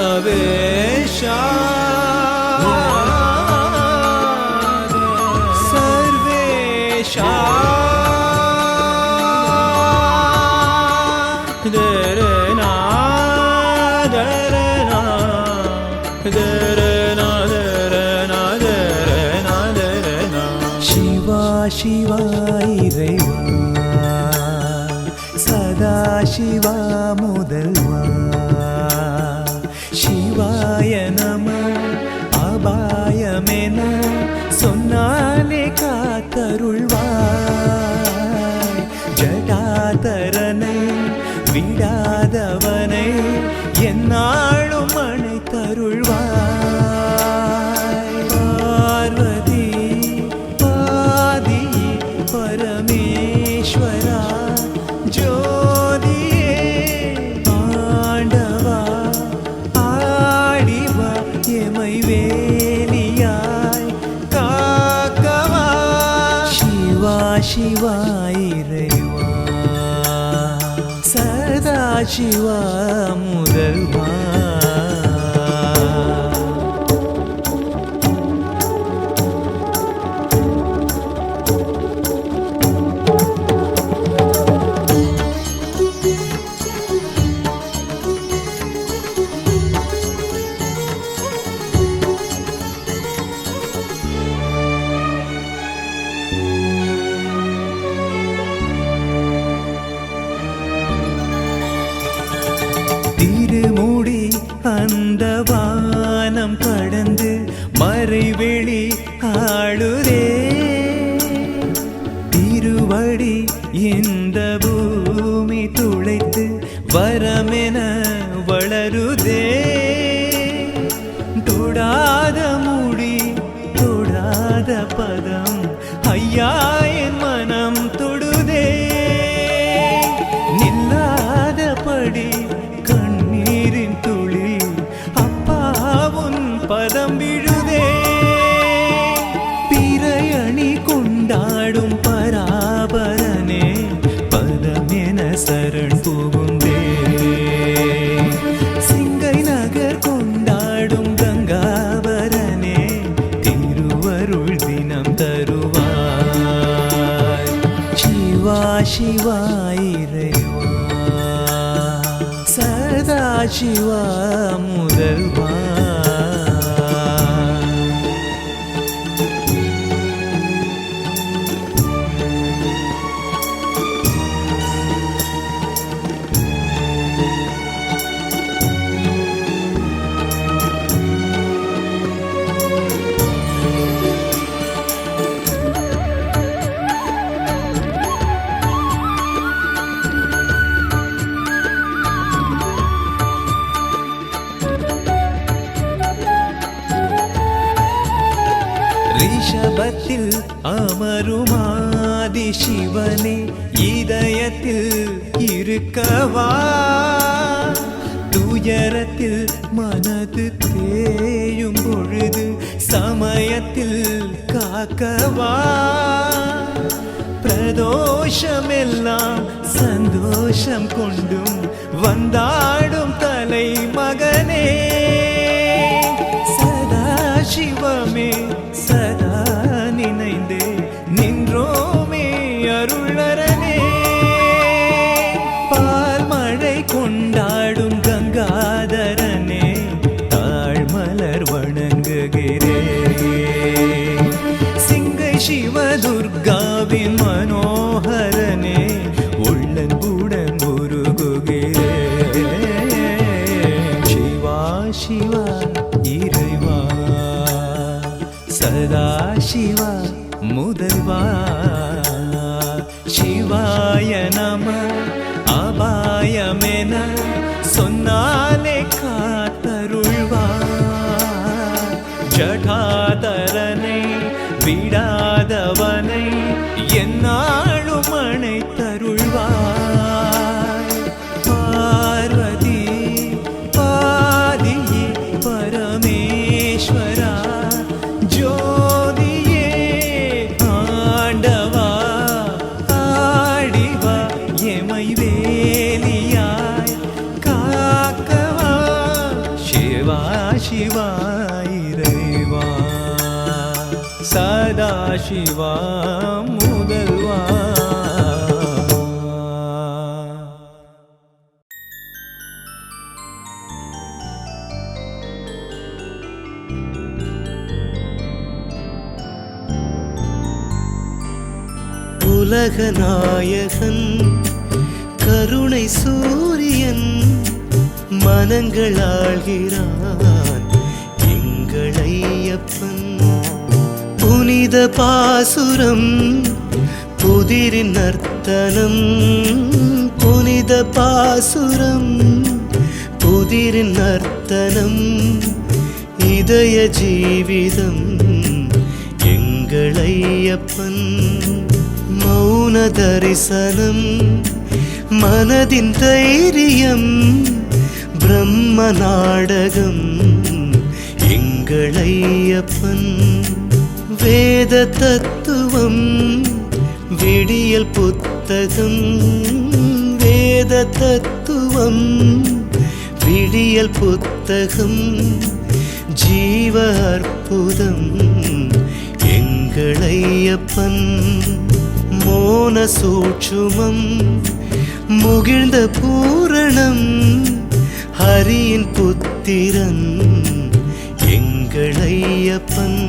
सर्वेशा सर्वेशा दरना दरना दरना दरना दरना दरना शिवा शिवाय रेवा सदा शिवा சிவாய நம அபாயமென சொன்னாலே காத்தருள்வாய். ஜடாதரனை விடாதவனை என்னாலும் அணைத்தருள்வாய். சிவா சிவா சதா சிவா முதல்வா? வானம் கடந்து மறைவெளி ஆளுதே. திருவடி இந்த பூமி துளைத்து வரமென உள்ளத்தில் அமருமாதி சிவனே இதயத்தில் இருக்கவா? துயரத்தில் மனது தேயும் பொழுது சமயத்தில் காக்கவா? பிரதோஷமெல்லாம் சந்தோஷம் கொண்டும் வந்தாடும் தலை மகனே அருளரனே பால் மழை கொண்டாடும் கங்காதரனே தாழ்மலர் வணங்குகிறே. சிங்கை சிவதுர்காவின் மனோகரனே உள்ளன்புடன் உருகுகிறே. சிவா சிவா இறைவா சதா சிவா முதல்வா. சிவாய நம அபாயமென சொன்னாலே காத்தருள்வா ஜடாதரனை விடாதவனை என்னால் வேலியாய் காக்கவா சிவா சிவா இறைவா சதா சிவா முதல்வா உலகநாயகன் கருணை சூரியன் மனங்கள் ஆழ்கிறான் எங்கள் ஐயப்பன் புனித பாசுரம் புதிரின் நர்த்தனம். புனித பாசுரம் புதிரின் நர்த்தனம். இதய ஜீவிதம் எங்கள் ஐயப்பன் மௌன தரிசனம். மனதின் தைரியம் பிரம்ம நாடகம் எங்களையப்பன் வேத தத்துவம் விடியல் புத்தகம் வேத தத்துவம் விடியல் புத்தகம் ஜீவ அற்புதம் எங்களையப்பன் மோன சூட்சுமம் முகிழ்ந்த பூரணம் ஹரியின் புத்திரன் எங்களையப்பன்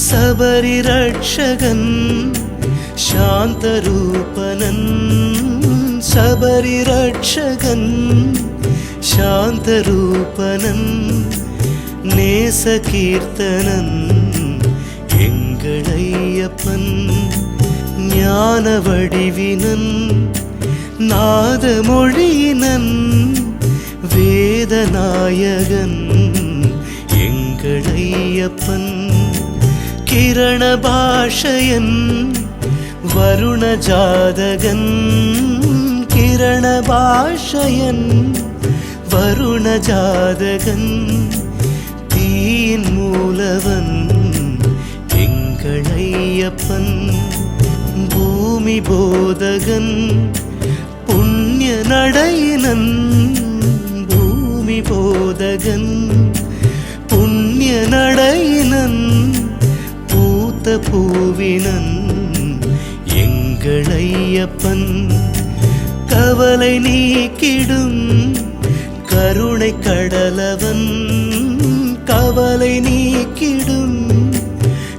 சபரி ரட்சகன் சாந்தரூபனன் சபரி ரட்சகன் சாந்தரூபனன் நேச கீர்த்தனன் எங்களையப்பன் ஞான வடிவினன் நாதமொழியினன் வேதநாயகன் எங்களையப்பன் கிரண பாஷையன் வருண ஜாதகன் கிரண பாஷையன் வருண ஜாதகன் தீயின் மூலவன் எங்களையப்பன் பூமி போதகன் நடையினன் பூமி போதகன் புண்ணிய நடையினன் பூத்த பூவினன் எங்களையப்பன் கவலை நீக்கிடும் கருணை கடலவன் கவலை நீக்கிடும்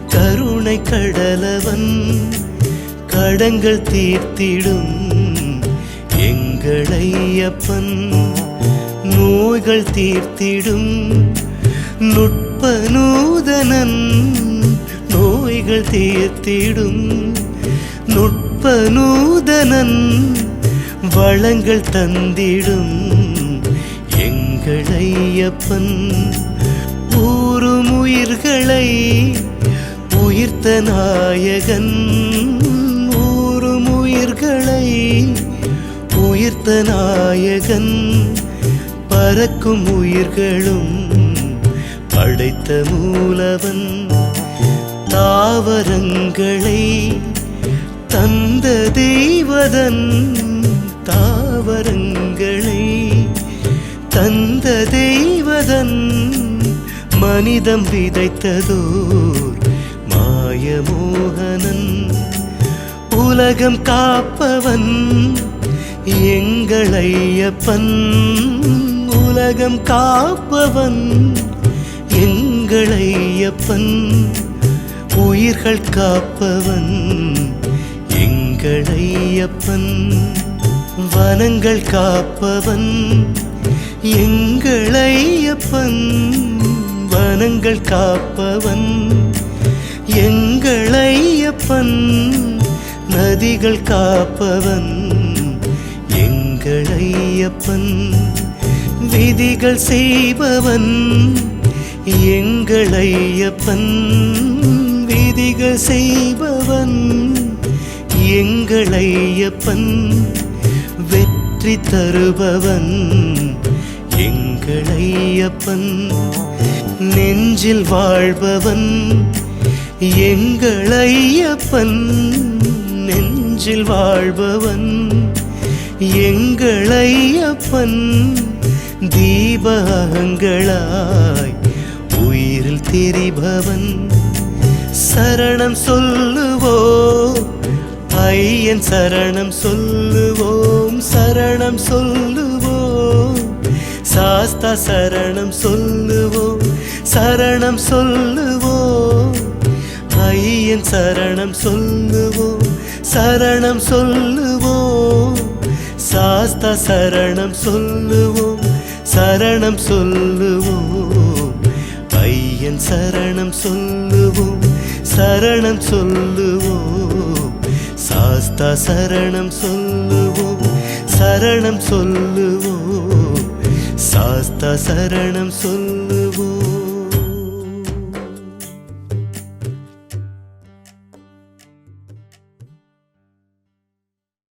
கருணை கடலவன் கடங்கள் தீர்த்திடும். எங்கள் நோய்கள் தீர்த்திடும். நுட்ப நூதனன் நோய்கள் தீர்த்திடும். நுட்ப நூதனன் வளங்கள் தந்திடும். எங்களையப்பன். ஊரும் உயிர்களை உயிர்த்த நாயகன். ஊரும் உயிர்களை உயிர்த்த நாயகன். பறக்கும் உயிர்களும் படைத்த மூலவன். தாவரங்களை தந்த தெய்வதன் தாவரங்களை தந்த தெய்வதன். மனிதம் விதைத்ததோர் மாயமோகனன். உலகம் காப்பவன் எங்களையப்பன் உலகம் காப்பவன். எங்களையப்பன் உயிர்கள் காப்பவன். எங்களையப்பன் வனங்கள் காப்பவன். எங்களையப்பன் வனங்கள் காப்பவன். எங்களையப்பன் நதிகள் காப்பவன். எங்கள் ஐயப்பன் விதிகள் செய்பவன். எங்கள் ஐயப்பன் விதிகள் செய்பவன். எங்கள் ஐயப்பன் வெற்றி தருபவன். எங்கள் ஐயப்பன் நெஞ்சில் வாழ்பவன். எங்கள் ஐயப்பன் நெஞ்சில் வாழ்பவன். எங்கள் ஐயப்பன் தீபகங்களாய் உயிரில் திரிபவன். சரணம் சொல்லுவோம் ஐயன் சரணம் சொல்லுவோம் சரணம் சொல்லுவோம் சாஸ்தா சரணம் சொல்லுவோம் சரணம் சொல்லுவோம் ஐயன் சரணம் சொல்லுவோம் சரணம் சொல்லுவோம் சாஸ்தா சரணம் சொல்லுவோம் சரணம் சொல்லுவோம். பையன் சரணம் சொல்லுவோம் சரணம் சொல்லுவோம். சாஸ்தா சரணம் சொல்லுவோம் சரணம் சொல்லுவோம். சாஸ்தா சரணம் சொல்லு